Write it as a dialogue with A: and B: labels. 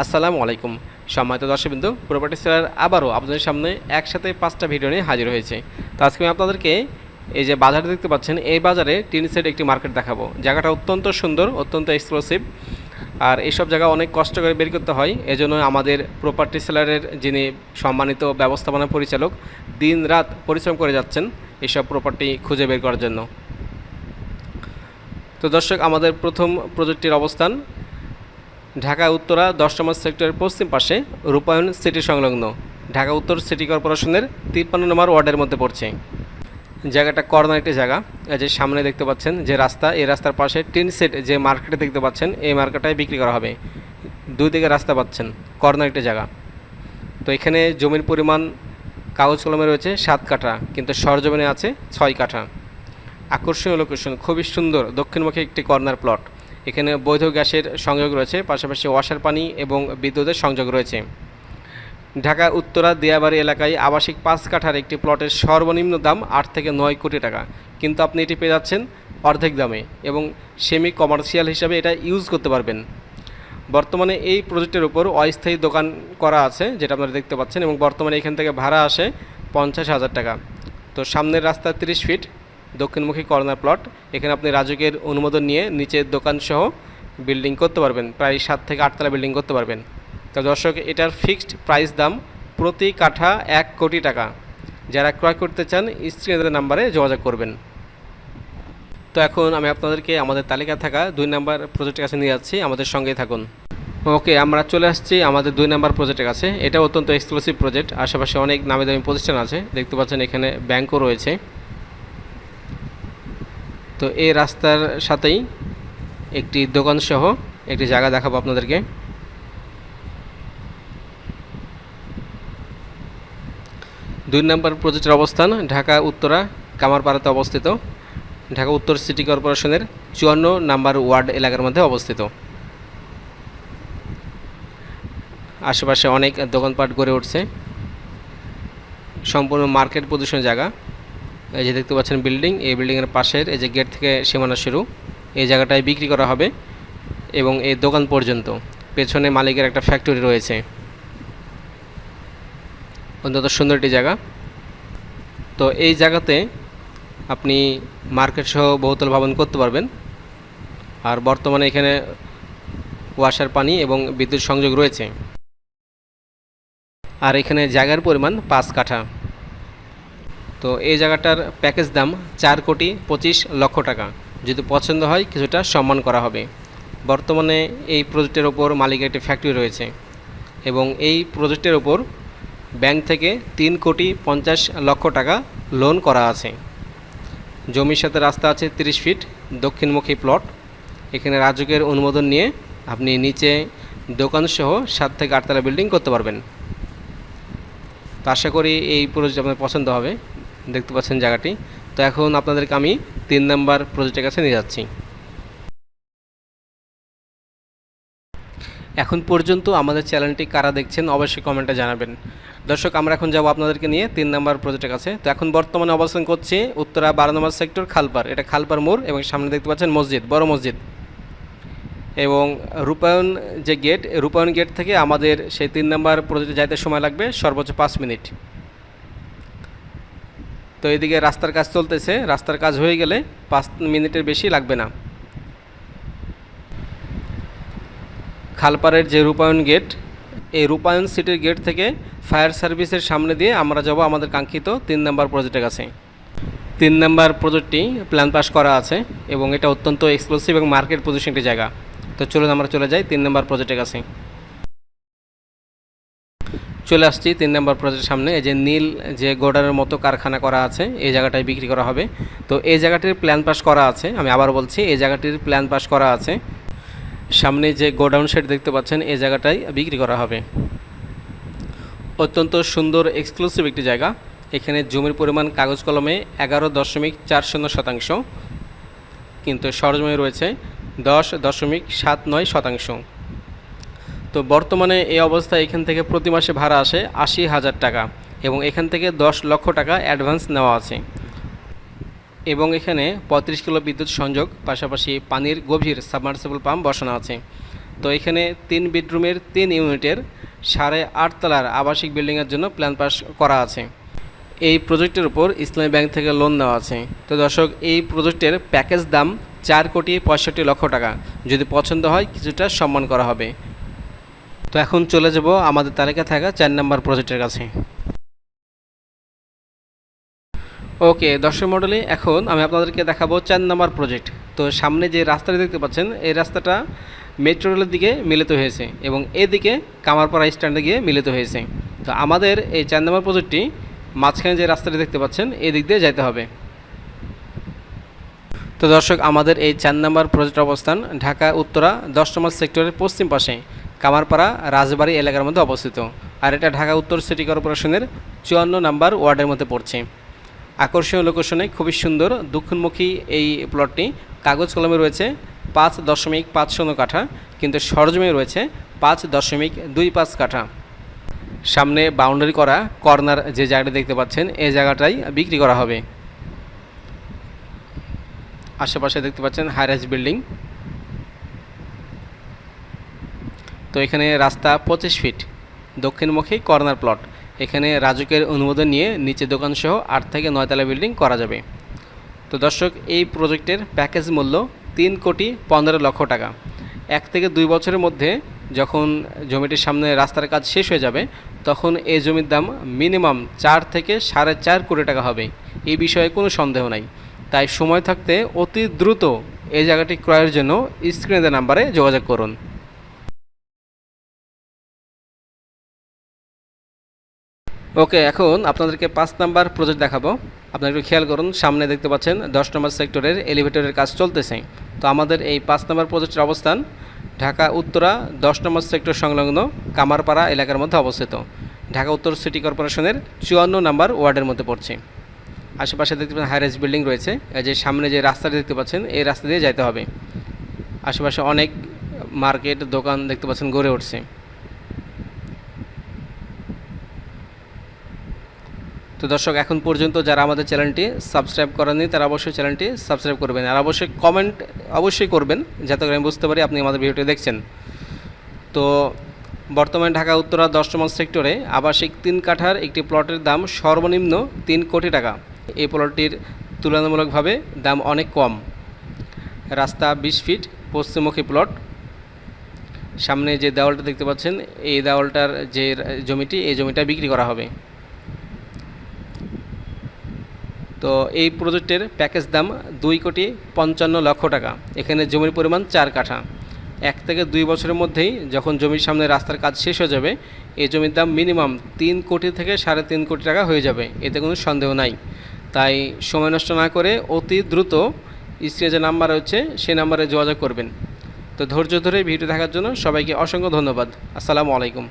A: আসসালামু আলাইকুম। সম্মানিত দর্শকবৃন্দ প্রপার্টি সেলার আবারও আপনাদের সামনে একসাথে পাঁচটা ভিডিও নিয়ে হাজির হয়েছে। তো আজকে আমি আপনাদেরকে এই যে বাজার দেখতে পাচ্ছেন, এই বাজারে টিন সেট একটি মার্কেট দেখাবো। জায়গাটা অত্যন্ত সুন্দর, অত্যন্ত এক্সক্লুসিভ আর এইসব জায়গা অনেক কষ্ট করে বের করতে হয়। এজন্য আমাদের প্রপার্টি সেলারের যিনি সম্মানিত ব্যবস্থাপনা পরিচালক, দিন রাত পরিশ্রম করে যাচ্ছেন এইসব প্রপার্টি খুঁজে বের করার জন্য। তো দর্শক, আমাদের প্রথম প্রজেক্টটির অবস্থান ঢাকা উত্তরা দশ নম্বর সেক্টরের পশ্চিম পাশে রূপায়ণ সিটি সংলগ্ন। ঢাকা উত্তর সিটি কর্পোরেশনের তিপ্পান্ন নম্বর ওয়ার্ডের মধ্যে পড়ছে। জায়গাটা কর্নার একটি জায়গা। যে সামনে দেখতে পাচ্ছেন যে রাস্তা, এই রাস্তার পাশে টিন সেট যে মার্কেটে দেখতে পাচ্ছেন, এই মার্কেটটায় বিক্রি করা হবে। দুই দিকে রাস্তা পাচ্ছেন, কর্নার একটি জায়গা। তো এখানে জমির পরিমাণ কাগজ কলমে রয়েছে সাত কাঠা, কিন্তু সরজমিনে আছে ছয় কাঠা। আকর্ষণীয় লোকেশন খুবই সুন্দর, দক্ষিণমুখী একটি কর্নার প্লট এখানে বৈধ গ্যাসের সংযোগ রয়েছে, পাশাপাশি ওয়াশার পানি এবং বিদ্যুতের সংযোগ রয়েছে। ঢাকা উত্তরা দিয়াবাড়ি এলাকায় আবাসিক পাঁচ কাঠার একটি প্লটের সর্বনিম্ন দাম আট থেকে নয় কোটি টাকা। কিন্তু আপনি এটি পেয়ে যাচ্ছেন অর্ধেক দামে এবং সেমি কমার্শিয়াল হিসাবে এটা ইউজ করতে পারবেন। বর্তমানে এই প্রজেক্টের উপর অস্থায়ী দোকান করা আছে, যেটা আপনারা দেখতে পাচ্ছেন, এবং বর্তমানে এখান থেকে ভাড়া আসে পঞ্চাশ হাজার টাকা। তো সামনের রাস্তা তিরিশ ফিট দক্ষিণমুখী কর্নার প্লট। এখানে আপনি রাজুকের অনুমোদন নিয়ে নিচে দোকানসহ বিল্ডিং করতে পারবেন। প্রায় সাত থেকে আটতলা বিল্ডিং করতে পারবেন। তো দর্শক, এটার ফিক্সড প্রাইস দাম প্রতি কাঠা এক কোটি টাকা। যারা ক্রয় করতে চান স্ক্রিনের নাম্বারে যোগাযোগ করবেন। তো এখন আমি আপনাদেরকে আমাদের তালিকা থাকা দুই নাম্বার প্রজেক্টের কাছে নিয়ে যাচ্ছি। আমাদের সঙ্গেই থাকুন। ওকে, আমরা চলে আসছি আমাদের দুই নাম্বার প্রজেক্টের কাছে। এটা অত্যন্ত এক্সক্লুসিভ প্রজেক্ট আশেপাশে অনেক নামি দামি প্রতিষ্ঠান আছে। দেখতে পাচ্ছেন এখানে ব্যাংকও রয়েছে। তো এই রাস্তার সাথেই একটি দোকান সহ একটি জায়গা দেখাবো আপনাদেরকে। দুই নম্বর প্রজেক্টের অবস্থান ঢাকা উত্তরা কামারপাড়াতে অবস্থিত। ঢাকা উত্তর সিটি কর্পোরেশনের চুয়ান্ন নাম্বার ওয়ার্ড এলাকার মধ্যে অবস্থিত। আশেপাশে অনেক দোকানপাট গড়ে উঠছে। সম্পূর্ণ মার্কেট পজিশন জায়গা। এই যে দেখতে পাচ্ছেন বিল্ডিং, এই বিল্ডিংয়ের পাশের এই যে গেট থেকে সীমানা শুরু। এই জায়গাটায় বিক্রি করা হবে এবং এই দোকান পর্যন্ত। পেছনে মালিকের একটা ফ্যাক্টরি রয়েছে। অন্তত সুন্দর একটি জায়গা। তো এই জায়গাতে আপনি মার্কেট সহ বহুতল ভবন করতে পারবেন। আর বর্তমানে এখানে ওয়াশার পানি এবং বিদ্যুৎ সংযোগ রয়েছে। আর এখানে জায়গার পরিমাণ পাঁচ কাঠা। তো এই জায়গাটার প্যাকেজ দাম চার কোটি পঁচিশ লক্ষ টাকা। যদি পছন্দ হয়, কিছুটা সম্মান করা হবে। বর্তমানে এই প্রজেক্টের ওপর মালিকের একটি ফ্যাক্টরি রয়েছে এবং এই প্রজেক্টের ওপর ব্যাংক থেকে তিন কোটি পঞ্চাশ লক্ষ টাকা লোন করা আছে। জমির সাথে রাস্তা আছে তিরিশ ফিট দক্ষিণমুখী প্লট এখানে রাজুকের অনুমোদন নিয়ে আপনি নিচে দোকানসহ সাত থেকে আটতলা বিল্ডিং করতে পারবেন। তো আশা করি এই প্রজেক্ট আপনার পছন্দ হবে। দেখতে পাচ্ছেন জায়গাটি। তো এখন আপনাদেরকে আমি তিন নাম্বার প্রজেক্টের কাছে নিয়ে যাচ্ছি। এখন পর্যন্ত আমাদের চ্যানেলটি কারা দেখছেন অবশ্যই কমেন্টে জানাবেন। দর্শক, আমরা এখন যাব আপনাদেরকে নিয়ে তিন নম্বর প্রজেক্টের কাছে। তো এখন বর্তমানে অবস্থান করছি উত্তরা বারো নম্বর সেক্টর খালপার এটা খালপার মোড় এবং সামনে দেখতে পাচ্ছেন মসজিদ, বড় মসজিদ। এবং রূপায়ণ যে গেট রূপায়ণ গেট থেকে আমাদের সেই তিন নম্বর প্রজেক্টে যাইতে সময় লাগবে সর্বোচ্চ পাঁচ মিনিট। তো এদিকে রাস্তার কাজ চলতেছে, রাস্তার কাজ হয়ে গেলে পাঁচ মিনিটের বেশি লাগবে না। খালপাড়ের যে রূপায়ণ গেট, এই রূপায়ণ সিটির গেট থেকে ফায়ার সার্ভিসের সামনে দিয়ে আমরা যাব আমাদের কাঙ্ক্ষিত তিন নম্বর প্রজেক্টের কাছে। তিন নম্বর প্রজেক্টটি প্ল্যান পাস করা আছে এবং এটা অত্যন্ত এক্সক্লুসিভ এবং মার্কেট পজিশন একটি জায়গা। তো চলুন আমরা চলে যাই তিন নম্বর প্রজেক্টের কাছে। চলে আসছি তিন নম্বর প্রজেক্টের সামনে। এই যে নীল যে গোডারের মতো কারখানা করা আছে, এই জায়গাটায় বিক্রি করা হবে। তো এই জায়গাটির প্ল্যান পাস করা আছে, আমি আবার বলছি, এই জায়গাটির প্ল্যান পাস করা আছে। সামনে যে গোডাউন সেট দেখতে পাচ্ছেন, এই জায়গাটাই বিক্রি করা হবে। অত্যন্ত সুন্দর এক্সক্লুসিভ একটি জায়গা। এখানে জমির পরিমাণ কাগজ কলমে এগারো দশমিক চার শূন্য শতাংশ, কিন্তু সরজমে রয়েছে দশ দশমিক সাত নয় শতাংশ। তো বর্তমানে এই অবস্থায় এখান থেকে প্রতি মাসে ভাড়া আসে আশি হাজার টাকা এবং এখান থেকে দশ লক্ষ টাকা অ্যাডভান্স নেওয়া আছে। এবং এখানে পঁয়ত্রিশ কিলো বিদ্যুৎ সংযোগ, পাশাপাশি পানির গভীর সাবমার্সেবল পাম্প বসানো আছে। তো এখানে তিন বেডরুমের তিন ইউনিটের সাড়ে আটতলার আবাসিক বিল্ডিংয়ের জন্য প্ল্যান পাস করা আছে। এই প্রজেক্টের উপর ইসলামী ব্যাংক থেকে লোন নেওয়া আছে। তো দর্শক, এই প্রজেক্টের প্যাকেজ দাম চার কোটি পঁয়ষট্টি লক্ষ টাকা। যদি পছন্দ হয়, কিছুটা সম্মান করা হবে। তো এখন চলে যাব আমাদের তালিকা থাকা চার নম্বর প্রজেক্টের কাছে। ওকে দর্শক মডেলে এখন আমি আপনাদেরকে দেখাবো চার নম্বর প্রজেক্ট তো সামনে যে রাস্তাটা দেখতে পাচ্ছেন, এই রাস্তাটা মেট্রো রেলের দিকে মিলিত হয়েছে এবং এদিকে কামারপাড়া স্ট্যান্ডে গিয়ে মিলিত হয়েছে। তো আমাদের এই চার নম্বর প্রজেক্টটি মাঝখানে যে রাস্তাটি দেখতে পাচ্ছেন এদিক দিয়ে যাইতে হবে। তো দর্শক, আমাদের এই চার নম্বর প্রজেক্ট অবস্থান ঢাকা উত্তরা দশ নম্বর সেক্টরের পশ্চিম পাশে। কামারপাড়া রাজবাড়ি এলাকার মধ্যে অবস্থিত। আর এটা ঢাকা উত্তর সিটি কর্পোরেশনের চুয়ান্ন নাম্বার ওয়ার্ডের মধ্যে পড়ছে। আকর্ষণীয় লোকেশনে খুবই সুন্দর, দক্ষিণমুখী এই প্লটটি কাগজ কলমে রয়েছে পাঁচ দশমিক পাঁচ শূন্য কাঠা, কিন্তু সরজমে রয়েছে পাঁচ দশমিক দুই পাঁচ কাঠা। সামনে বাউন্ডারি করা কর্নার যে জায়গাটা দেখতে পাচ্ছেন এই জায়গাটাই বিক্রি করা হবে। আশেপাশে দেখতে পাচ্ছেন হাইরাইজ বিল্ডিং তো এখানে রাস্তা পঁচিশ ফিট। দক্ষিণমুখী corner plot. এখানে রাজুকের অনুমোদন নিয়ে নিচে দোকানসহ আট থেকে নয়তলা বিল্ডিং করা যাবে। তো দর্শক, এই প্রজেক্টের প্যাকেজ মূল্য তিন কোটি পনেরো লক্ষ টাকা। এক থেকে দুই বছরের মধ্যে যখন জমিটির সামনে রাস্তার কাজ শেষ হয়ে যাবে, তখন এই জমির দাম মিনিমাম চার থেকে সাড়ে চার কোটি টাকা হবে। এই বিষয়ে কোনো সন্দেহ নাই। তাই সময় থাকতে অতি দ্রুত এই জায়গাটি ক্রয়ের জন্য স্ক্রিনে নাম্বারে যোগাযোগ করুন। ওকে, এখন আপনাদেরকে পাঁচ নাম্বার প্রজেক্ট দেখাবো। আপনারা একটু খেয়াল করুন, সামনে দেখতে পাচ্ছেন দশ নম্বর সেক্টরের এলিভেটরের কাজ চলতেছে। তো আমাদের এই পাঁচ নম্বর প্রজেক্টের অবস্থান ঢাকা, উত্তরা, দশ নম্বর সেক্টর সংলগ্ন কামারপাড়া এলাকার মধ্যে অবস্থিত। ঢাকা, উত্তর সিটি কর্পোরেশনের চুয়ান্ন নম্বর ওয়ার্ডের মধ্যে পড়ছে। আশেপাশে দেখতে পাচ্ছেন হাইরাইজ বিল্ডিং রয়েছে। যে সামনে যে রাস্তাটি দেখতে পাচ্ছেন, এই রাস্তা দিয়ে যাইতে হবে। আশেপাশে অনেক মার্কেট দোকান দেখতে পাচ্ছেন গড়ে উঠছে। তো দর্শক, এখন পর্যন্ত যারা আমাদের চ্যানেলটি সাবস্ক্রাইব করেননি, তারা অবশ্যই চ্যানেলটি সাবস্ক্রাইব করবেন। আর অবশ্যই কমেন্ট অবশ্যই করবেন, যাতে করে আমি বুঝতে পারি আপনি আমাদের ভিডিওটি দেখছেন। তো বর্তমানে ঢাকা উত্তরা দশ নম্বর সেক্টরে আবাসিক তিন কাঠার একটি প্লটের দাম সর্বনিম্ন তিন কোটি টাকা। এই প্লটটির তুলনামূলকভাবে দাম অনেক কম। রাস্তা বিশ ফিট, পশ্চিমমুখী প্লট। সামনে যে দেওয়ালটা দেখতে পাচ্ছেন, এই দেওয়ালটার যে জমিটি, এই জমিটা বিক্রি করা হবে। তো এই প্রজেক্টের প্যাকেজ দাম দুই কোটি পঞ্চান্ন লক্ষ টাকা। এখানে জমির পরিমাণ চার কাঠা। এক থেকে দুই বছরের মধ্যেই যখন জমির সামনে রাস্তার কাজ শেষ হয়ে যাবে, এই জমির দাম মিনিমাম তিন কোটি থেকে সাড়ে তিন কোটি টাকা হয়ে যাবে। এতে কোনো সন্দেহ নাই। তাই সময় নষ্ট না করে অতি দ্রুত স্ক্রিনে যে নাম্বার রয়েছে সেই নাম্বারে যোগাযোগ করবেন। তো ধৈর্য ধরে ভিডিও দেখার জন্য সবাইকে অসংখ্য ধন্যবাদ। আসসালামু আলাইকুম।